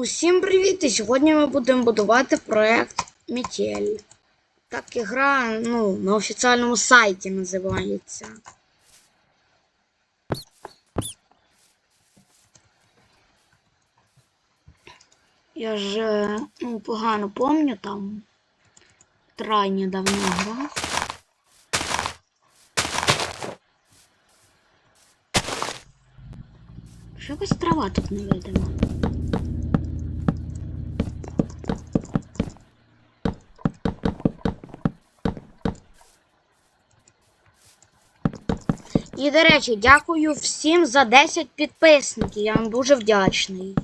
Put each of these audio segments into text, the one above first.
Усім привіт! І сьогодні ми будемо будувати проект Метель. Так ігра ну, на офіціальному сайті називається. Я ж е, ну, погано помню там. Трайні давно грав. Що трава тут не видима? І, до речі, дякую всім за 10 підписників. Я вам дуже вдячний.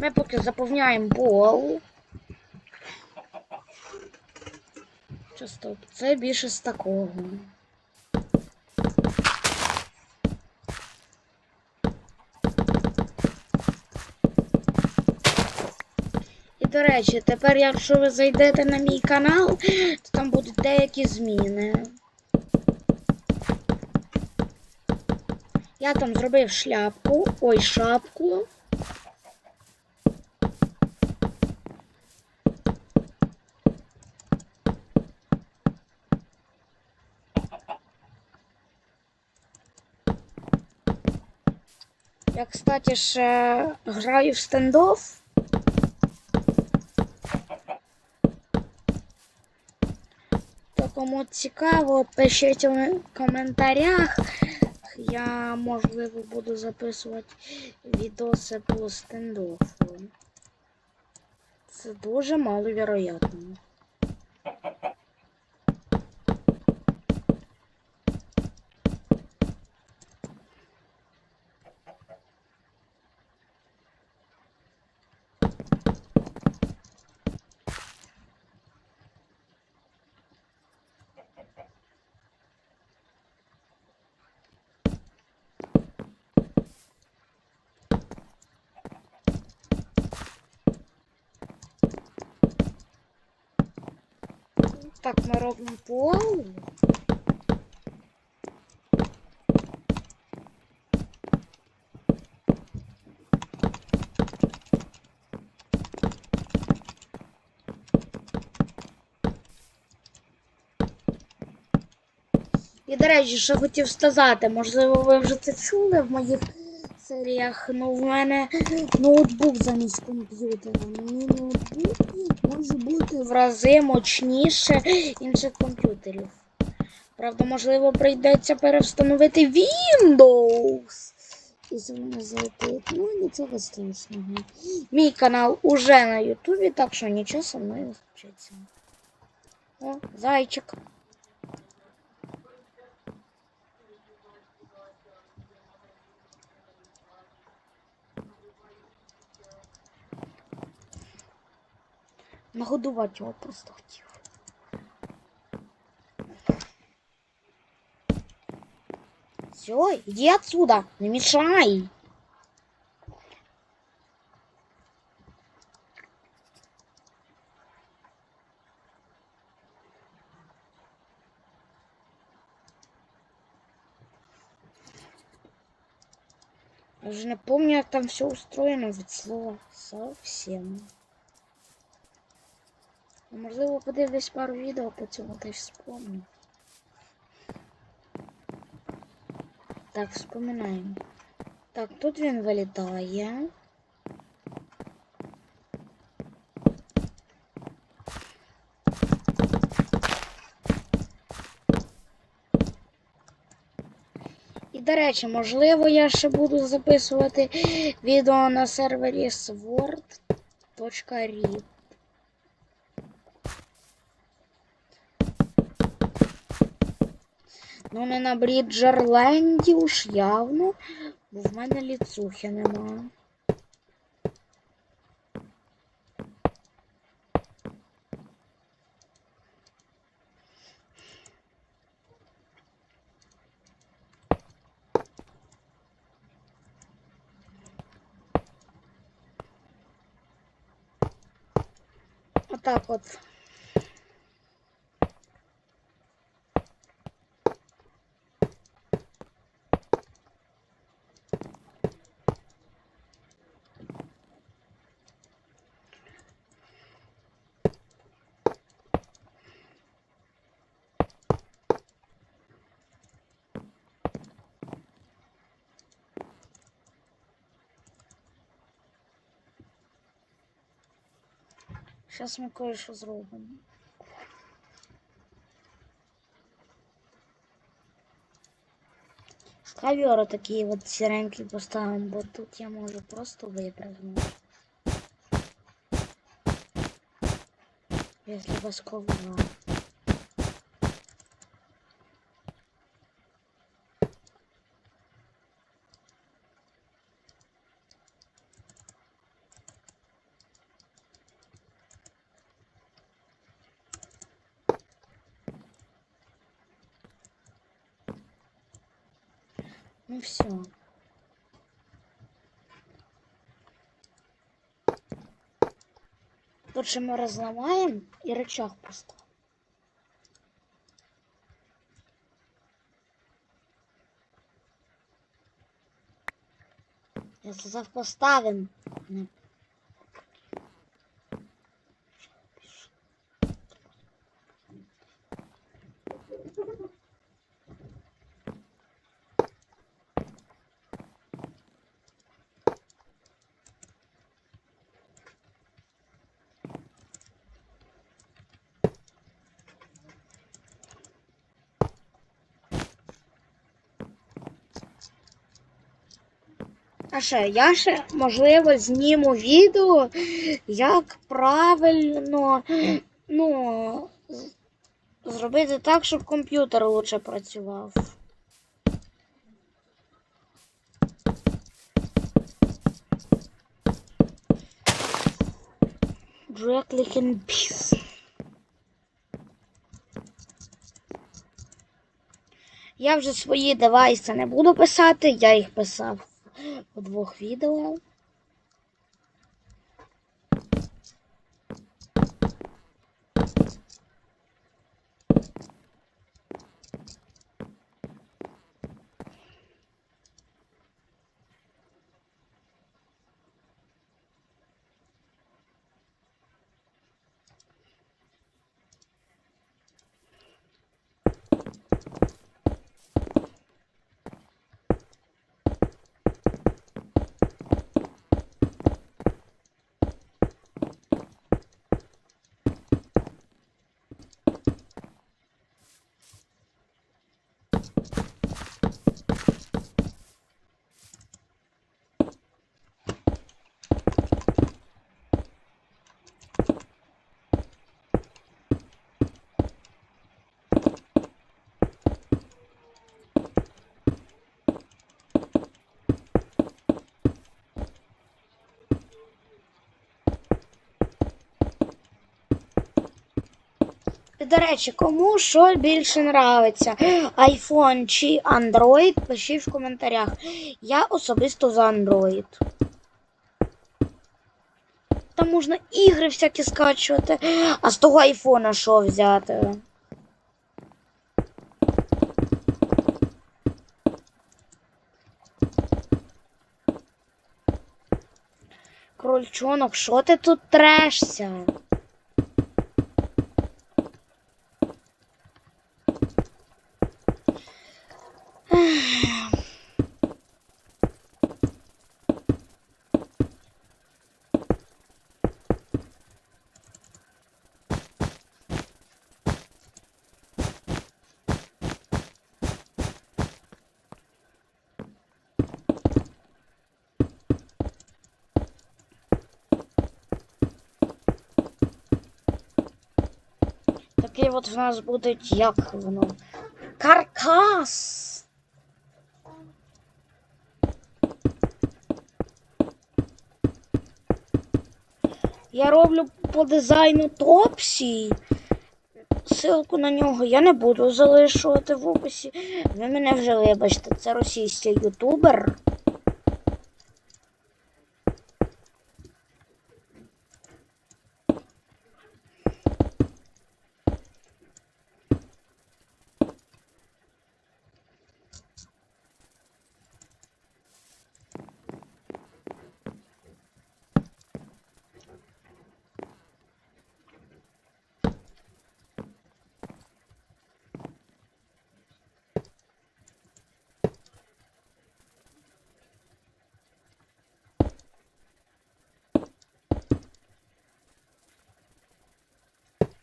Ми поки заповняємо бол. Що стоп? Це більше з такого. І до речі, тепер, якщо ви зайдете на мій канал, то там будуть деякі зміни. Я там зробив шляпку, ой, шапку. Я, кстати, ще граю в стендофф. То кому цікаво, пишіть у коментарях. Я, можливо, буду записувати відоси по стендоффу. Це дуже маловероятно. Так, ми робимо пол. І, до речі, що хотів сказати, можливо, ви вже це чули в моїх серіях. Ну, в мене ноутбук замість комп'ютера. Мій ноутбук може бути в рази мощніше інших комп'ютерів. Правда, можливо, прийдеться перевстановити Windows. І з мене зайти. Ну, нічого страшного. Мій канал уже на Ютубі, так що нічого со мною не случиться. О, зайчик. Нагодувати його просто хотів. Все, иди отсюда, не мешай. Я уже не помню, как там все устроено від слова совсем. Можливо, подивлюсь пару відео по цьому та й вспомню. Так, вспоминаємо. Так, тут він вилітає. І, до речі, можливо, я ще буду записувати відео на сервері sword.ri. Ну не на Бріджерленді уж явно, бо в мене ліцухи немає. Отак от. Зараз ми кое-що зробимо. Ковер такий от сиренки поставимо, бо тут я можу просто випрыгнути. Если без ковра. Ну все. Тут же мы разломаем и рычаг поставим. Я сказав поставим. А ще я ще можливо зніму відео, як правильно ну, зробити так, щоб комп'ютер лучше працював. Directly can peace. Я вже свої девайси не буду писати, я їх писав у двох відео. До речі, кому що більше нравиться? iPhone чи Android? Пишіть в коментарях. Я особисто за Android. Там можна ігри всякі скачувати. А з того айфона що взяти? Крольчонок, що ти тут трешся? Такий от в нас буде, як воно. Каркас. Я роблю по дизайну Топсі. Ссылку на нього я не буду залишувати в описі. Ви мене вже вибачте, це російський ютубер.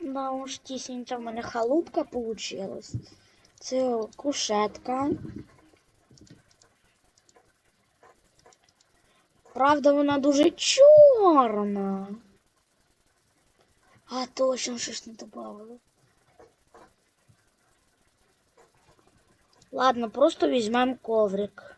Да уж тісінька в мене халупка получилась. Це кушетка. Правда, вона дуже чорна. А точно щось не добавили. Ладно, просто візьмемо коврик.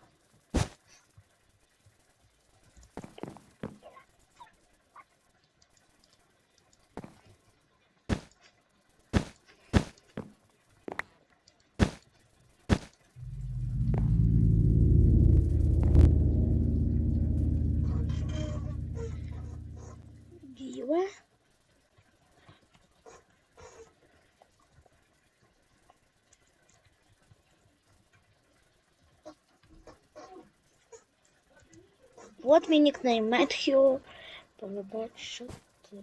Вот мій нікнейм Метхіо. Побач, ти.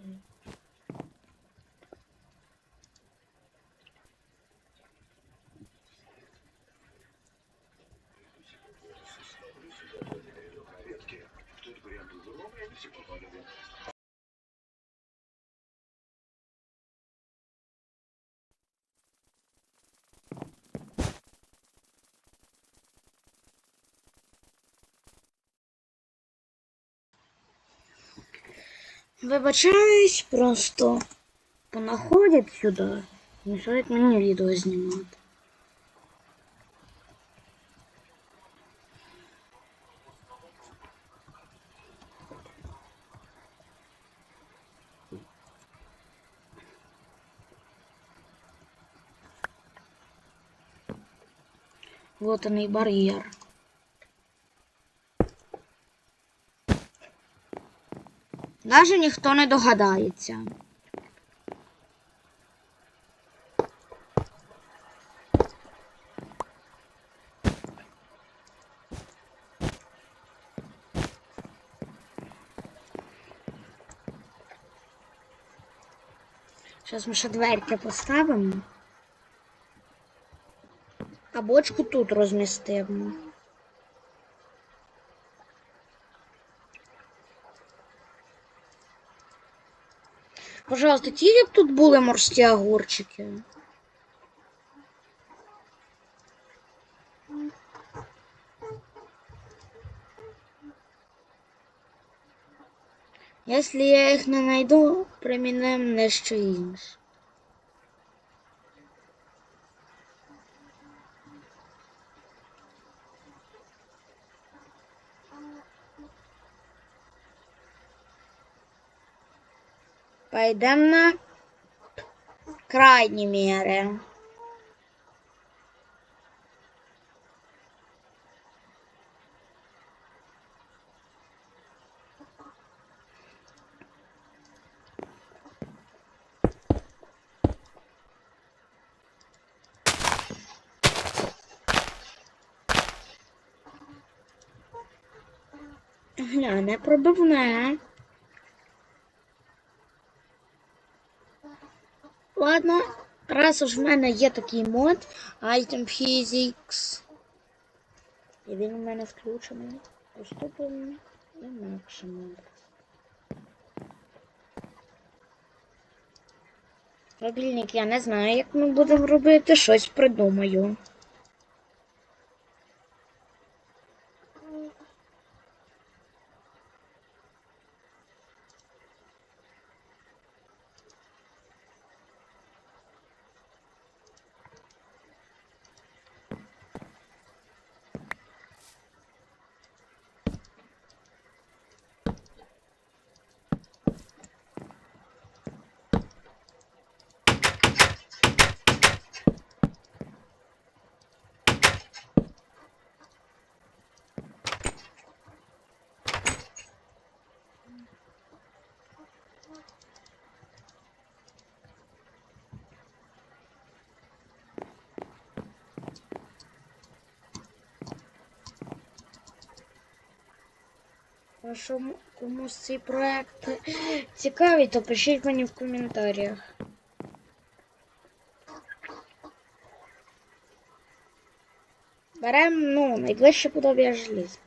Вибачаюсь, просто понаходять сюди. Мішають мені відео знімати. Вот он и барьер. Даже ніхто не догадається. Зараз ми ще дверки поставимо. А бочку тут розмістимо. Пожалуйста, тільки б тут були морські огурчики. Если я їх не знайду, примінимо нещо інше. Пойдем на крайні міри. Гля, не пробивне. Ладно, раз уж в мене є такий мод Item Physics. І він у мене включений. Поступимо інакше мод. Мобільник я не знаю, як ми будемо робити, щось придумаю. Якщо комусь цей проект цікавий, то пишіть мені в коментарях. Беремо, ну, найближче подобія желіза.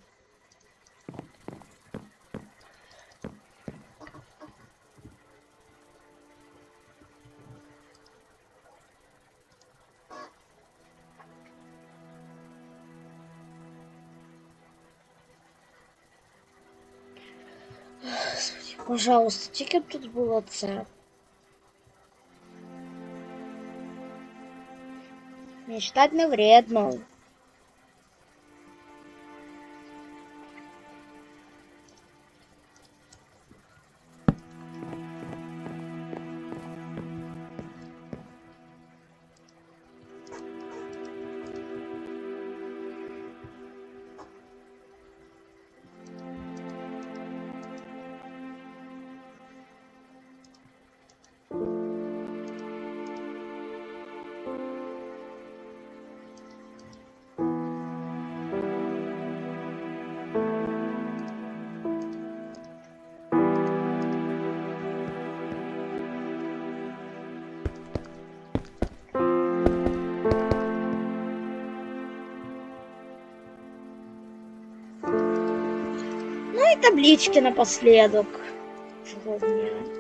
Пожалуйста, тільки б тут було це. Мечтать не вредно. Таблички напоследок. Чего мне?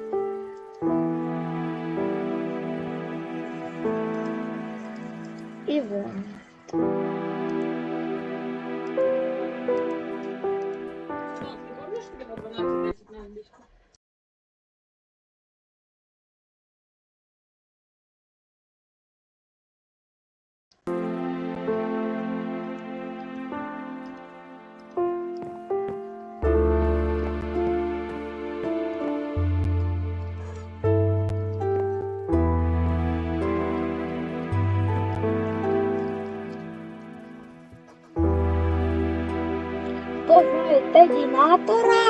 Знає термінатора,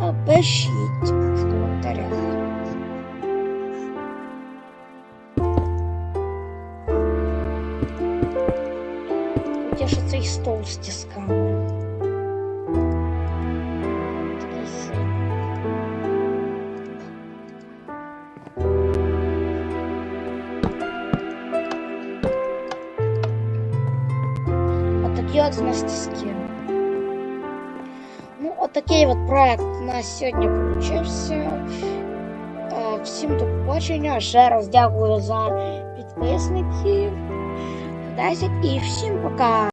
а, пишіть в коментарях. Хоча що цей стол з тисками. Такий синій. Отакий от проект у нас сьогодні получився. Е, Всім до побачення. Ще раз дякую за підписників. 10 і всім пока.